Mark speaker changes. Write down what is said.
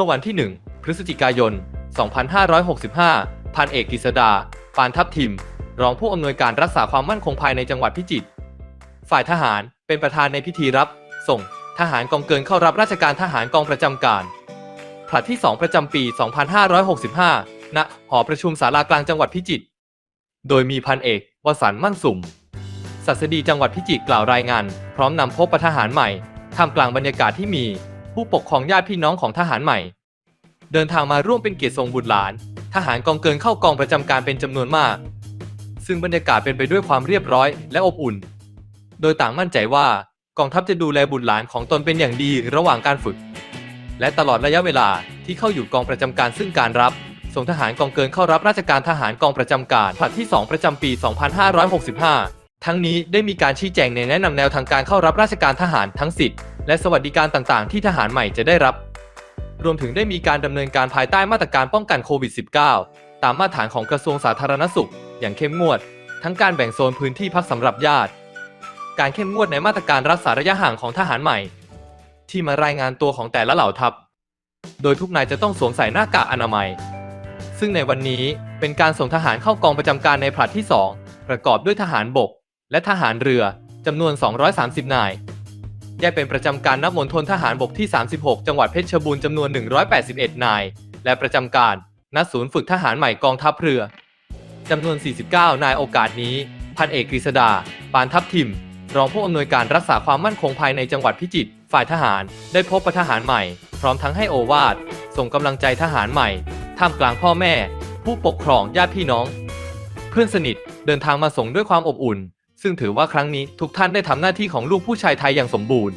Speaker 1: มื่อวันที่ 1 พฤศจิกายน 2565 พันเอกกฤษดา ปานทัพทิม รองผู้อำนวยการรักษาความมั่นคงภายในจังหวัดพิจิตร ฝ่ายทหารเป็นประธานในพิธีรับ ส่ง ทหารกองเกินเข้ารับราชการทหารกองประจำการผลัดที่ 2 ประจำปี 2565 ณ หอประชุมศาลากลางจังหวัดพิจิตร โดยมีพันเอกวสันต์มั่นสุ่มศัสดีจังหวัดพิจิตรกล่าวรายงาน พร้อมนำพบประทหารใหม่ท่ามกลางบรรยากาศที่มี ผู้ปกครองญาติพี่น้องของทหารใหม่ เดินทางมาร่วมเป็นเกียรติทรงบุตรหลาน ทหารกองเกินเข้ากองประจำการเป็นจำนวนมาก ซึ่งบรรยากาศเป็นไปด้วยความเรียบร้อยและอบอุ่น โดยต่างมั่นใจว่ากองทัพจะดูแลบุตรหลานของตนเป็นอย่างดีระหว่างการฝึก และตลอดระยะเวลาที่เข้าอยู่กองประจำการซึ่งการรับส่งทหารกองเกินเข้ารับราชการทหารกองประจำการผลัดที่ 2 ประจำปี 2565 ทั้งนี้ได้มีการชี้แจงในแนะนำแนวทางการเข้ารับราชการทหารทั้งสิทธิ์และสวัสดิการต่างๆ ที่ทหารใหม่จะได้รับ รวมถึงได้มีการดำเนินการภายใต้มาตรการป้องกันโควิด -19 ตามมาตรฐานของกระทรวงสาธารณสุข อย่างเข้มงวด ทั้งการแบ่งโซนพื้นที่พักสำหรับญาติ การเข้มงวดในมาตรการรักษาระยะห่างของทหารใหม่ ที่มารายงานตัวของแต่ละเหล่าทัพ โดยทุกนายจะต้องสวมใส่หน้ากากอนามัย ซึ่งในวันนี้เป็นการส่งทหารเข้ากองประจำการในผลัดที่ 2 ประกอบด้วยทหารบก และทหารเรือจำนวน 230 นาย แยกเป็นประจำการนับมณฑลทหารบกที่ 36 จังหวัดเพชรบูรณ์จำนวน 181 นาย และประจำการณศูนย์ฝึกทหารใหม่กองทัพเรือจำนวน 49 นายโอกาสนี้ พันเอกกฤษดา ปานทัพทิม รองผู้อำนวยการรักษาความมั่นคงภายในจังหวัดพิจิตร ฝ่ายทหาร ได้พบประทหารใหม่ พร้อมทั้งให้โอวาทส่งกำลังใจทหารใหม่ ท่ามกลางพ่อแม่ ผู้ปกครองญาติพี่น้อง เพื่อนสนิทเดินทางมาส่งด้วยความอบอุ่น ซึ่งถือว่าครั้งนี้ทุกท่านได้ทำหน้าที่ของลูกผู้ชายไทยอย่างสมบูรณ์